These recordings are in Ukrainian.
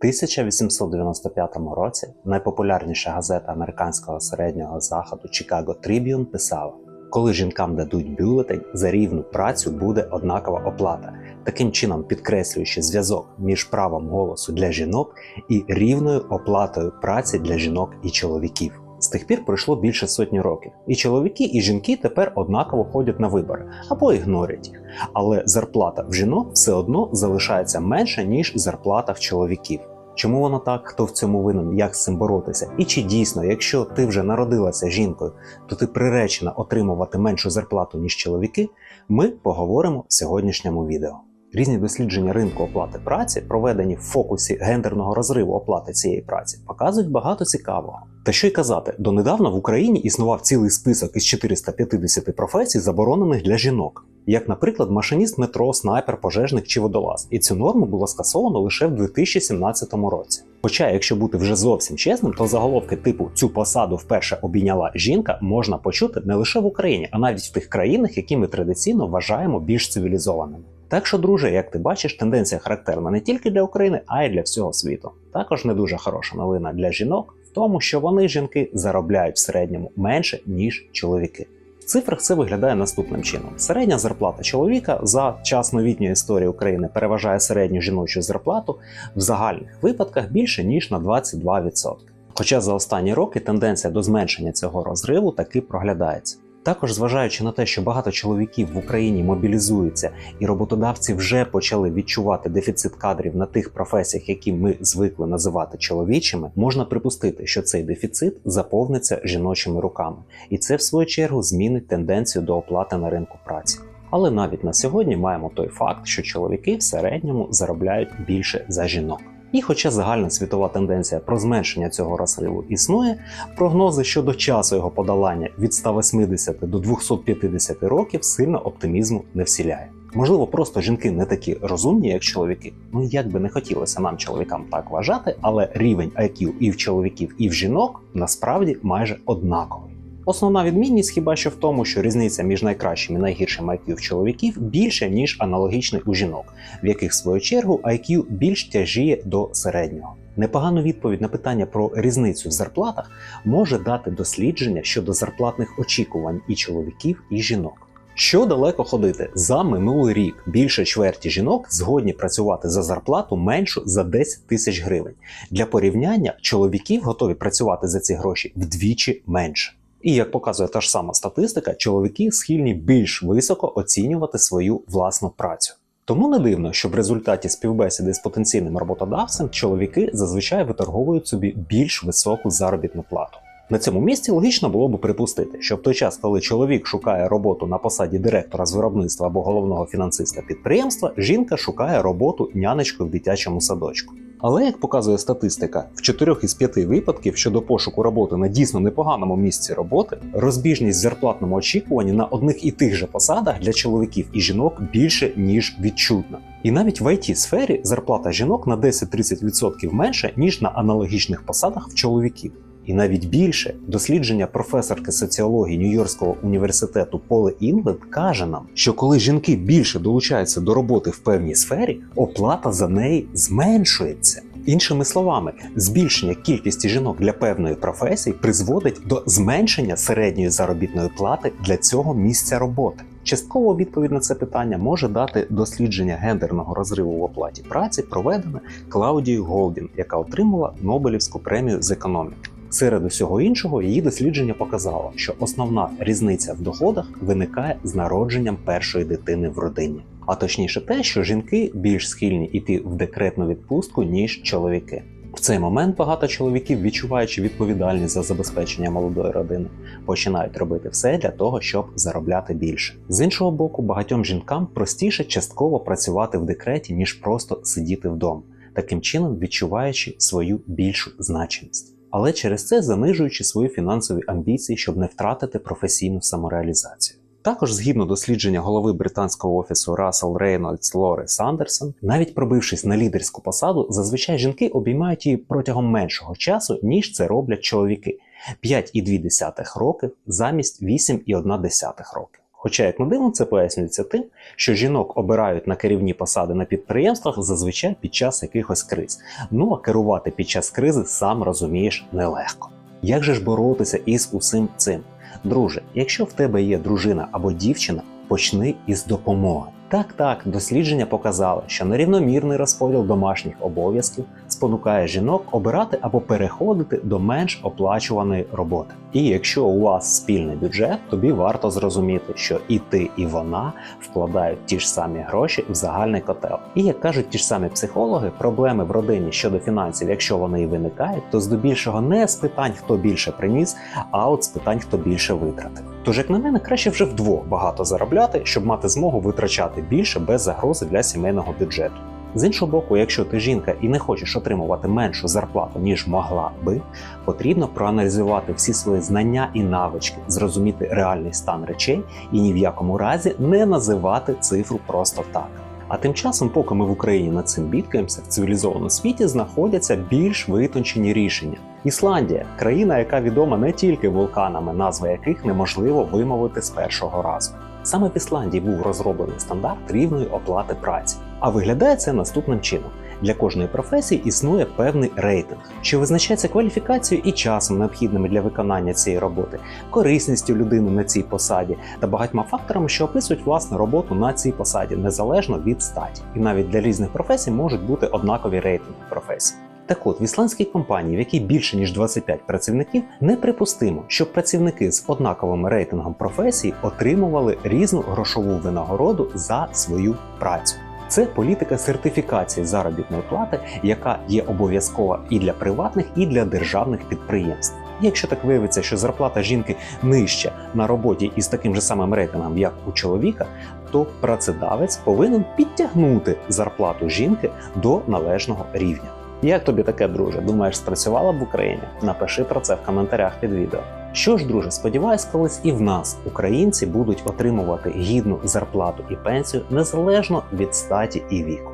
1895 році найпопулярніша газета американського середнього заходу Chicago Tribune писала: коли жінкам дадуть бюлетень, за рівну працю буде однакова оплата, таким чином підкреслюючи зв'язок між правом голосу для жінок і рівною оплатою праці для жінок і чоловіків. З тих пір пройшло більше сотні років, і чоловіки, і жінки тепер однаково ходять на вибори або ігнорять їх. Але зарплата в жінок все одно залишається менша, ніж зарплата в чоловіків. Чому воно так? Хто в цьому винен? Як з цим боротися? І чи дійсно, якщо ти вже народилася жінкою, то ти приречена отримувати меншу зарплату ніж чоловіки? Ми поговоримо в сьогоднішньому відео. Різні дослідження ринку оплати праці, проведені в фокусі гендерного розриву оплати цієї праці, показують багато цікавого. Та що й казати, донедавна в Україні існував цілий список із 450 професій, заборонених для жінок, як, наприклад, машиніст метро, снайпер, пожежник чи водолаз. І цю норму було скасовано лише в 2017 році. Хоча, якщо бути вже зовсім чесним, то заголовки типу цю посаду вперше обійняла жінка можна почути не лише в Україні, а навіть в тих країнах, які ми традиційно вважаємо більш цивілізованими. Так що, друже, як ти бачиш, тенденція характерна не тільки для України, а й для всього світу. Також не дуже хороша новина для жінок в тому, що вони жінки заробляють в середньому менше ніж чоловіки. В цифрах це виглядає наступним чином: середня зарплата чоловіка за час новітньої історії України переважає середню жіночу зарплату в загальних випадках більше ніж на 22%. Хоча за останні роки тенденція до зменшення цього розриву таки проглядається. Також зважаючи на те, що багато чоловіків в Україні мобілізуються, і роботодавці вже почали відчувати дефіцит кадрів на тих професіях, які ми звикли називати чоловічими, можна припустити, що цей дефіцит заповниться жіночими руками, і це в свою чергу змінить тенденцію до оплати на ринку праці. Але навіть на сьогодні маємо той факт, що чоловіки в середньому заробляють більше за жінок. І хоча загальна світова тенденція про зменшення цього розриву існує, прогнози щодо часу його подолання від 180 до 250 років сильно оптимізму не всіляє. Можливо, просто жінки не такі розумні, як чоловіки. Ну як би не хотілося нам, чоловікам, так вважати, але рівень IQ і в чоловіків, і в жінок насправді майже однаковий. Основна відмінність хіба що в тому, що різниця між найкращим і найгіршим IQ в чоловіків більше, ніж аналогічний у жінок, в яких в свою чергу IQ більш тяжіє до середнього. Непогану відповідь на питання про різницю в зарплатах може дати дослідження щодо зарплатних очікувань і чоловіків, і жінок. Що далеко ходити за минулий рік більше чверті жінок згодні працювати за зарплату меншу за 10 тисяч гривень. Для порівняння чоловіків готові працювати за ці гроші вдвічі менше. І як показує та ж сама статистика, чоловіки схильні більш високо оцінювати свою власну працю. Тому не дивно, що в результаті співбесіди з потенційним роботодавцем чоловіки зазвичай виторговують собі більш високу заробітну плату. На цьому місці логічно було б припустити, що в той час, коли чоловік шукає роботу на посаді директора з виробництва або головного фінансиста підприємства, жінка шукає роботу нянечкою в дитячому садочку. Але як показує статистика, в 4 із 5 випадків щодо пошуку роботи на дійсно непоганому місці роботи, розбіжність в зарплатному очікуванні на одних і тих же посадах для чоловіків і жінок більше ніж відчутна. І навіть в it сфері зарплата жінок на 10-30% менше ніж на аналогічних посадах в чоловіків. І навіть більше дослідження професорки соціології Нью-Йоркського університету Поле Інглет каже нам, що коли жінки більше долучаються до роботи в певній сфері, оплата за неї зменшується. Іншими словами, збільшення кількості жінок для певної професії призводить до зменшення середньої заробітної плати для цього місця роботи. Частково відповідь на це питання може дати дослідження гендерного розриву в оплаті праці, проведене Клаудією Голдін, яка отримала Нобелівську премію з економіки. Серед усього іншого, її дослідження показало, що основна різниця в доходах виникає з народженням першої дитини в родині. А точніше, те, що жінки більш схильні йти в декретну відпустку, ніж чоловіки. В цей момент багато чоловіків, відчуваючи відповідальність за забезпечення молодої родини, починають робити все для того, щоб заробляти більше. З іншого боку, багатьом жінкам простіше частково працювати в декреті, ніж просто сидіти вдома, таким чином відчуваючи свою більшу значимість але через це занижуючи свої фінансові амбіції, щоб не втратити професійну самореалізацію. Також, згідно дослідження голови британського офісу Рассел Рейнольдс Лори Сандерсон, навіть пробившись на лідерську посаду, зазвичай жінки обіймають її протягом меншого часу, ніж це роблять чоловіки 5,2 років замість 8,1 років. Хоча, як не дивно, це пояснюється тим, що жінок обирають на керівні посади на підприємствах зазвичай під час якихось криз. Ну а керувати під час кризи, сам розумієш, нелегко. Як же ж боротися із усім цим? Друже, якщо в тебе є дружина або дівчина, почни із допомоги. Так, так, дослідження показали, що нерівномірний розподіл домашніх обов'язків спонукає жінок обирати або переходити до менш оплачуваної роботи. І якщо у вас спільний бюджет, тобі варто зрозуміти, що і ти, і вона вкладають ті ж самі гроші в загальний котел. І як кажуть ті ж самі психологи, проблеми в родині щодо фінансів, якщо вони і виникають, то здебільшого не з питань, хто більше приніс, а от з питань, хто більше витратив. Тож, як на мене, краще вже вдвох багато заробляти, щоб мати змогу витрачати більше без загрози для сімейного бюджету. З іншого боку, якщо ти жінка і не хочеш отримувати меншу зарплату, ніж могла би, потрібно проаналізувати всі свої знання і навички, зрозуміти реальний стан речей і ні в якому разі не називати цифру просто так. А тим часом, поки ми в Україні над цим бідкаємося, в цивілізованому світі знаходяться більш витончені рішення. Ісландія країна, яка відома не тільки вулканами, назви яких неможливо вимовити з першого разу. Саме в Ісландії був розроблений стандарт рівної оплати праці. А виглядає це наступним чином: для кожної професії існує певний рейтинг, що визначається кваліфікацією і часом, необхідними для виконання цієї роботи, корисністю людини на цій посаді та багатьма факторами, що описують власне роботу на цій посаді незалежно від статі. І навіть для різних професій можуть бути однакові рейтинги професій. Так от, в ісландській компанії, в якій більше ніж 25 працівників, неприпустимо, щоб працівники з однаковим рейтингом професії отримували різну грошову винагороду за свою працю. Це політика сертифікації заробітної плати, яка є обов'язкова і для приватних, і для державних підприємств. Якщо так виявиться, що зарплата жінки нижча на роботі із таким же самим рейтингом, як у чоловіка, то працедавець повинен підтягнути зарплату жінки до належного рівня. Як тобі таке, друже? Думаєш, спрацювала б в Україні? Напиши про це в коментарях під відео. Що ж, друже, сподіваюсь, колись і в нас українці будуть отримувати гідну зарплату і пенсію незалежно від статі і віку.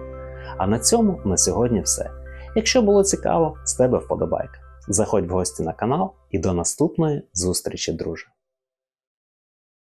А на цьому на сьогодні все. Якщо було цікаво, з тебе вподобайка. Заходь в гості на канал і до наступної зустрічі, друже.